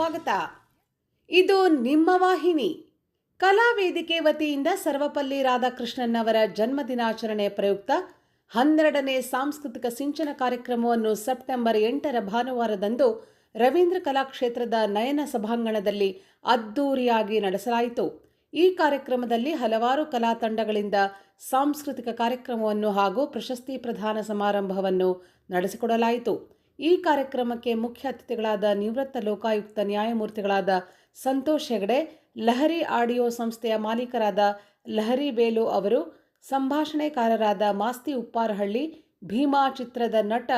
ಸ್ವಾಗತ. ಇದು ನಿಮ್ಮ ವಾಹಿನಿ. ಕಲಾವೇದಿಕೆ ವತಿಯಿಂದ ಸರ್ವಪಲ್ಲಿ ರಾಧಾಕೃಷ್ಣನ್ ಅವರ ಜನ್ಮದಿನಾಚರಣೆ ಪ್ರಯುಕ್ತ ಹನ್ನೆರಡನೇ ಸಾಂಸ್ಕೃತಿಕ ಸಿಂಚನ ಕಾರ್ಯಕ್ರಮವನ್ನು ಸೆಪ್ಟೆಂಬರ್ ಎಂಟರ ಭಾನುವಾರದಂದು ರವೀಂದ್ರ ಕಲಾಕ್ಷೇತ್ರದ ನಯನ ಸಭಾಂಗಣದಲ್ಲಿ ಅದ್ದೂರಿಯಾಗಿ ನಡೆಸಲಾಯಿತು. ಈ ಕಾರ್ಯಕ್ರಮದಲ್ಲಿ ಹಲವಾರು ಕಲಾ ತಂಡಗಳಿಂದ ಸಾಂಸ್ಕೃತಿಕ ಕಾರ್ಯಕ್ರಮವನ್ನು ಹಾಗೂ ಪ್ರಶಸ್ತಿ ಪ್ರದಾನ ಸಮಾರಂಭವನ್ನು ನಡೆಸಿಕೊಡಲಾಯಿತು. ಈ ಕಾರ್ಯಕ್ರಮಕ್ಕೆ ಮುಖ್ಯ ಅತಿಥಿಗಳಾದ ನಿವೃತ್ತ ಲೋಕಾಯುಕ್ತ ನ್ಯಾಯಮೂರ್ತಿಗಳಾದ ಸಂತೋಷ್ ಹೆಗಡೆ, ಲಹರಿ ಆಡಿಯೋ ಸಂಸ್ಥೆಯ ಮಾಲೀಕರಾದ ಲಹರಿ ಬೇಲು ಅವರು, ಸಂಭಾಷಣೆಕಾರರಾದ ಮಾಸ್ತಿ ಉಪ್ಪಾರಹಳ್ಳಿ, ಭೀಮಾ ಚಿತ್ರದ ನಟ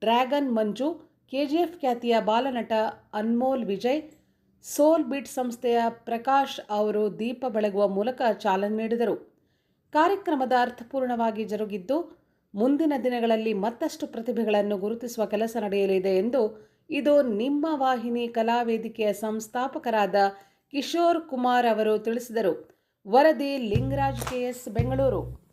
ಡ್ರ್ಯಾಗನ್ ಮಂಜು, ಕೆಜಿಎಫ್ ಖ್ಯಾತಿಯ ಬಾಲನಟ ಅನ್ಮೋಲ್ ವಿಜಯ್, ಸೋಲ್ ಬಿಟ್ ಸಂಸ್ಥೆಯ ಪ್ರಕಾಶ್ ಅವರು ದೀಪ ಬೆಳಗುವ ಮೂಲಕ ಚಾಲನೆ ನೀಡಿದರು. ಕಾರ್ಯಕ್ರಮದ ಅರ್ಥಪೂರ್ಣವಾಗಿ ಜರುಗಿದ್ದು ಮುಂದಿನ ದಿನಗಳಲ್ಲಿ ಮತ್ತಷ್ಟು ಪ್ರತಿಭೆಗಳನ್ನು ಗುರುತಿಸುವ ಕೆಲಸ ನಡೆಯಲಿದೆ ಎಂದು ಇದು ನಿಮ್ಮ ವಾಹಿನಿ ಕಲಾವೇದಿಕೆಯ ಸಂಸ್ಥಾಪಕರಾದ ಕಿಶೋರ್ ಕುಮಾರ್ ಅವರು ತಿಳಿಸಿದರು. ವರದಿ ಲಿಂಗರಾಜ್ ಕೆಎಸ್ ಬೆಂಗಳೂರು.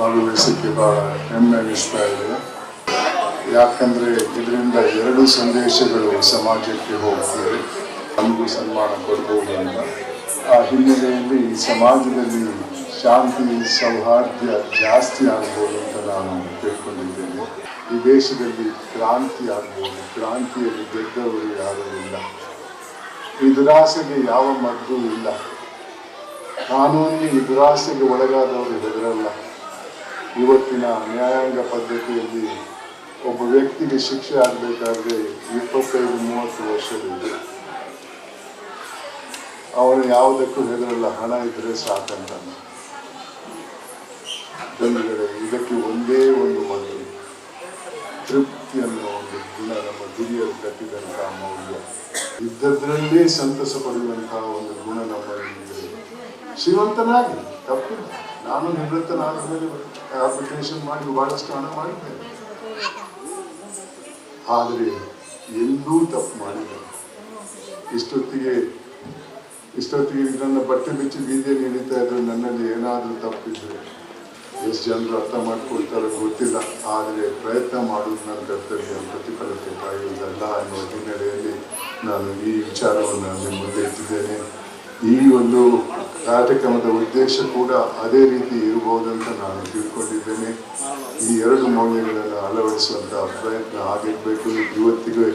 ಭಾಗವಹಿಸಕ್ಕೆ ಬಹಳ ಹೆಮ್ಮೆ ಅನಿಸ್ತಾ ಇದೆ. ಯಾಕಂದರೆ ಇದರಿಂದ ಎರಡು ಸಂದೇಶಗಳು ಸಮಾಜಕ್ಕೆ ಹೋಗ್ತವೆ. ನಮಗೂ ಸನ್ಮಾನ ಕೊಡ್ಬೋದು ಅಂತ. ಆ ಹಿನ್ನೆಲೆಯಲ್ಲಿ ಸಮಾಜದಲ್ಲಿ ಶಾಂತಿ ಸೌಹಾರ್ದ ಜಾಸ್ತಿ ಆಗ್ಬೋದು ಅಂತ ನಾನು ತಿಳ್ಕೊಂಡಿದ್ದೇನೆ. ಈ ದೇಶದಲ್ಲಿ ಕ್ರಾಂತಿ ಆಗ್ಬೋದು. ಕ್ರಾಂತಿಯಲ್ಲಿ ಗೆದ್ದವರು ಯಾರೂ ಇಲ್ಲ. ಈ ದುರಾಸೆಗೆ ಯಾವ ಮದ್ದು ಇಲ್ಲ. ಕಾನೂನಿಗೆ ದುರಾಸೆಗೆ ಒಳಗಾದವರು ಹೆದರಲ್ಲ ಇವತ್ತಿನ ನ್ಯಾಯಾಂಗ ಪದ್ಧತಿಯಲ್ಲಿ ಒಬ್ಬ ವ್ಯಕ್ತಿಗೆ ಶಿಕ್ಷೆ ಆಗಬೇಕಾದ್ರೆ ಇಪ್ಪತ್ತೈದು, ಮೂವತ್ತು ವರ್ಷದಿಂದ ಅವನು ಯಾವುದಕ್ಕೂ ಹೆದರಲ್ಲ, ಹಣ ಇದ್ರೆ ಸಾಕಂತ ಇದಕ್ಕೆ ಒಂದೇ ಒಂದು ಮದ್ದು. ತೃಪ್ತಿ ಅನ್ನೋ ಒಂದು ದಿನ ನಮ್ಮ ಹಿರಿಯರು ಕಟ್ಟಿದಂತಹ ಮೌಲ್ಯ. ಇದ್ದದ್ರಲ್ಲೇ ಸಂತಸ ಪಡೆಯುವಂತಹ ಒಂದು ಗುಣ ನಮ್ಮ ಶ್ರೀಮಂತನಾಗಿ ತಪ್ಪಿಲ್ಲ. ನಾನು ನಿವೃತ್ತನಾದ ಮೇಲೆ ಅಪ್ಲಿಕೇಶನ್ ಮಾಡಿ, ಬಹಳಷ್ಟು ಹಣ ಮಾಡಿದ್ದೇನೆ ಆದರೆ ಎಲ್ಲೂ ತಪ್ಪು ಮಾಡಿಲ್ಲ. ಇಷ್ಟೊತ್ತಿಗೆ ಇಷ್ಟೊತ್ತಿಗೆ ನನ್ನ ಬಟ್ಟೆ ಬಿಚ್ಚಿ ಬೀದಿಯಲ್ಲಿ ಇಳಿತಾ ಇದ್ರೆ ನನ್ನಲ್ಲಿ ಏನಾದರೂ ತಪ್ಪಿದ್ರೆ ಎಷ್ಟು ಜನರು ಅರ್ಥ ಮಾಡ್ಕೊಳ್ತಾರೋ ಗೊತ್ತಿಲ್ಲ. ಆದರೆ ಪ್ರಯತ್ನ ಮಾಡುವುದು ನನ್ನ ಕರ್ತವ್ಯ ಪ್ರತಿಫಲಕ್ಕೆ ಕಾಯುವುದಲ್ಲ ಅನ್ನುವ ಹಿನ್ನೆಲೆಯಲ್ಲಿ ನಾನು ಈ ವಿಚಾರವನ್ನು ನಿಮ್ಮ ಮುಂದೆ ಇಟ್ಟಿದ್ದೇನೆ. ಈ ಒಂದು ಕಾರ್ಯಕ್ರಮದ ಉದ್ದೇಶ ಕೂಡ ಅದೇ ರೀತಿ ಇರಬಹುದಂತ ನಾನು ತಿಳ್ಕೊಂಡಿದ್ದೇನೆ. ಈ ಎರಡು ಮೌಲ್ಯಗಳನ್ನು ಅಳವಡಿಸುವಂತಹ ಪ್ರಯತ್ನ ಆಗಿರಬೇಕು. ಇವತ್ತಿಗೆ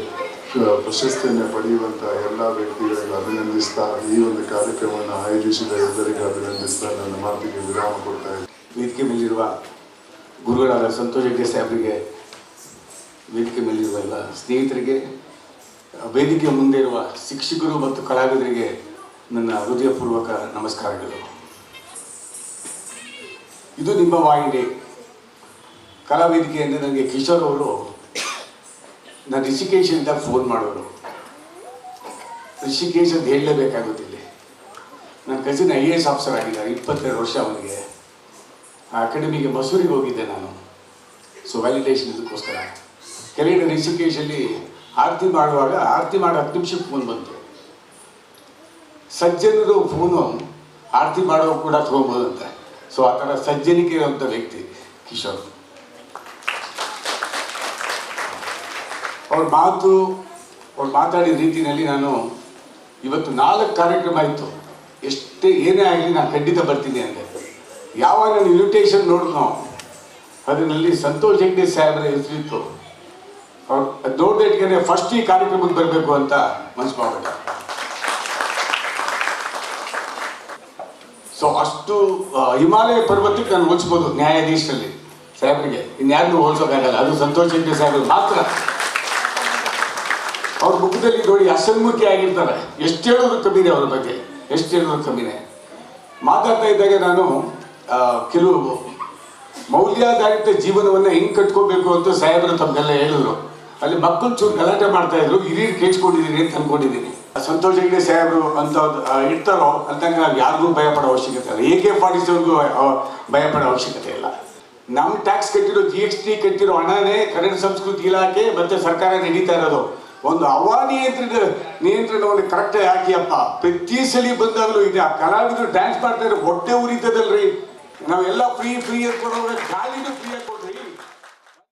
ಪ್ರಶಸ್ತಿಯನ್ನು ಪಡೆಯುವಂಥ ಎಲ್ಲ ವ್ಯಕ್ತಿಗಳನ್ನು ಅಭಿನಂದಿಸ್ತಾ, ಈ ಒಂದು ಕಾರ್ಯಕ್ರಮವನ್ನು ಆಯೋಜಿಸಿದ ಎಲ್ಲರಿಗೂ ಅಭಿನಂದಿಸ್ತಾ ನನ್ನ ಮಾತಿಗೆ ವಿರಾಮ ಕೊಡ್ತಾ ಇದ್ದೀನಿ. ವೇದಿಕೆ ಮೇಲಿರುವ ಗುರುಗಳಾದ ಸಂತೋಷ್ ಹೆಗ್ಡೆ ಸಾಹೇಬರಿಗೆ, ವೇದಿಕೆ ಮೇಲಿರುವ ಎಲ್ಲ ಸ್ನೇಹಿತರಿಗೆ ವೇದಿಕೆ ಮುಂದೆ ಇರುವ ಶಿಕ್ಷಕರು ಮತ್ತು ಕಲಾವಿದರಿಗೆ ನನ್ನ ಹೃದಯಪೂರ್ವಕ ನಮಸ್ಕಾರಗಳು. ಇದು ನಿಮ್ಮ ವಾಹಿನಿ. ಕಲಾವೇದಿಕೆ ಅಂದರೆ ನನಗೆ ಕಿಶೋರ್ ಅವರು ನಾನು ರಿಷಿಕೇಶಿಂದ ಫೋನ್ ಮಾಡೋರು ಋಷಿಕೇಶ್ ಅಂತ ಹೇಳಲೇಬೇಕಾಗುತ್ತಿಲ್ಲ. ನನ್ನ cousin I A S officer ಆಗಿದ್ದಾರೆ, ಇಪ್ಪತ್ತೆರಡು ವರ್ಷ ಅವನಿಗೆ. ಆ ಅಕಾಡೆಮಿಗೆ ಮಸೂರಿಗೆ ಹೋಗಿದ್ದೆ ನಾನು. ಸೊ ವ್ಯಾಲಿಡೇಷನ್ ಇದಕ್ಕೋಸ್ಕರ. ಕೆಲವು ರಿಷಿಕೇಶಲ್ಲಿ ಆರತಿ ಮಾಡುವಾಗ, ಆರತಿ ಮಾಡಿ ಹತ್ತು ನಿಮಿಷಕ್ಕೆ ಫೋನ್ ಬಂತು. ಸಜ್ಜನರು ಫೋನು ಆರತಿ ಮಾಡೋ ಕೂಡ ತೊಗೊಬೋದಂತೆ. ಸೊ ಆ ಥರ ಸಜ್ಜನಿಕೆ ಇರುವಂಥ ವ್ಯಕ್ತಿ, ಕಿಶೋರ್. ಅವ್ರ ಮಾತು, ಅವ್ರು ಮಾತಾಡಿದ ರೀತಿಯಲ್ಲಿ ನಾನು ಇವತ್ತು ನಾಲ್ಕು ಕಾರ್ಯಕ್ರಮ ಇತ್ತು ಎಷ್ಟೇ ಏನೇ ಆಗಲಿ ನಾನು ಖಂಡಿತ ಬರ್ತೀನಿ ಅಂದೆ. ಯಾವಾಗ ನಾನು ಇನ್ವಿಟೇಷನ್ ನೋಡಿದ್ನೋ, ಅದರಲ್ಲಿ ಸಂತೋಷ್ ಹೆಗ್ಡೆ ಸಾಹೇಬ್ರ ಹೆಸರಿತ್ತು. ಅವ್ರು, ಅದು ನೋಡಿದ ಇಟ್ಕೊಂಡೆ ಫಸ್ಟ್ ಈ ಕಾರ್ಯಕ್ರಮಕ್ಕೆ ಬರಬೇಕು ಅಂತ ಮನಸ್ಸು ಮಾಡ್ಬಿಟ್ಟ. ಸೊ ಅಷ್ಟು ಹಿಮಾಲಯ ಪರ್ವತಕ್ಕೆ ನಾನು ಹೋಲಿಸ್ಬೋದು ನ್ಯಾಯಾಧೀಶರಲ್ಲಿ, ಸಾಹೇಬರಿಗೆ. ಇನ್ಯಾರನ್ನೂ ಹೋಲಿಸೋಕ್ಕಾಗಲ್ಲ, ಅದು ಸಂತೋಷ್ ಹೆಗ್ಡೆ ಮಾತ್ರ. ಅವ್ರ ಮುಖದಲ್ಲಿ ನೋಡಿ ಅಸನ್ಮುಖಿ ಆಗಿರ್ತಾರೆ. ಎಷ್ಟು ಹೇಳೋದು ಕಮ್ಮಿನೇ ಅವ್ರ ಬಗ್ಗೆ, ಎಷ್ಟು ಹೇಳೋದು ಕಮ್ಮಿನೆ. ಮಾತಾಡ್ತಾ ಇದ್ದಾಗ ನಾನು ಕೆಲವು ಮೌಲ್ಯಾಧಾರಿತ ಜೀವನವನ್ನು ಹೆಂಗ್ ಕಟ್ಕೋಬೇಕು ಅಂತ ಸಾಹೇಬರು ತಮ್ಗೆಲ್ಲ ಹೇಳಿದ್ರು. ಅಲ್ಲಿ ಮಕ್ಕಳು ಚೂರು ಗಲಾಟೆ ಮಾಡ್ತಾ ಇದ್ರು, ಹಿರಿಯರು ಕೇಳಿಸ್ಕೊಂಡಿದ್ದೀನಿ ಅಂತ ಅನ್ಕೊಂಡಿದ್ದೀನಿ ಸಂತೋಷ್ ಹೆಗ್ಡೆ ಸಾಹೇಬರು ಅಂತ ಇರ್ತಾರೋ ಅಂತಂಗೆ ನಾವು ಯಾರಿಗೂ ಭಯ ಪಡೋ ಅವಶ್ಯಕತೆ ಇಲ್ಲ. ಎ ಕೆ ಫಾರ್ಟಿ ಸೆವೆನ್ಗೂ ಭಯ ಪಡೋ ಅವಶ್ಯಕತೆ ಇಲ್ಲ. ನಮ್ಮ ಟ್ಯಾಕ್ಸ್ ಕಟ್ಟಿರೋ ಜಿ ಎಸ್ ಟಿ ಕಟ್ಟಿರೋ ಹಣನೇ ಕನ್ನಡ ಸಂಸ್ಕೃತಿ ಇಲಾಖೆ ಮತ್ತೆ ಸರ್ಕಾರ ನಡೀತಾ ಇರೋದು. ಒಂದು ಅವಾನಿಯಂತ್ರಿತ ನಿಯಂತ್ರಣವನ್ನು ಕರೆಕ್ಟಾಗಿ ಹಾಕಿಯಪ್ಪ. ಪ್ರತಿ ಸಲ ಬಂದಾಗಲೂ ಇದೆ. ಆ ಕಲಾವಿದರು ಡ್ಯಾನ್ಸ್ ಮಾಡ್ತಾ ಇದ್ರೆ ಹೊಟ್ಟೆ ಉರಿತದಲ್ರಿ. ನಾವೆಲ್ಲ ಫ್ರೀ ಫ್ರೀ ಅಂತ ಗಾಳಿನೂ ಫ್ರೀ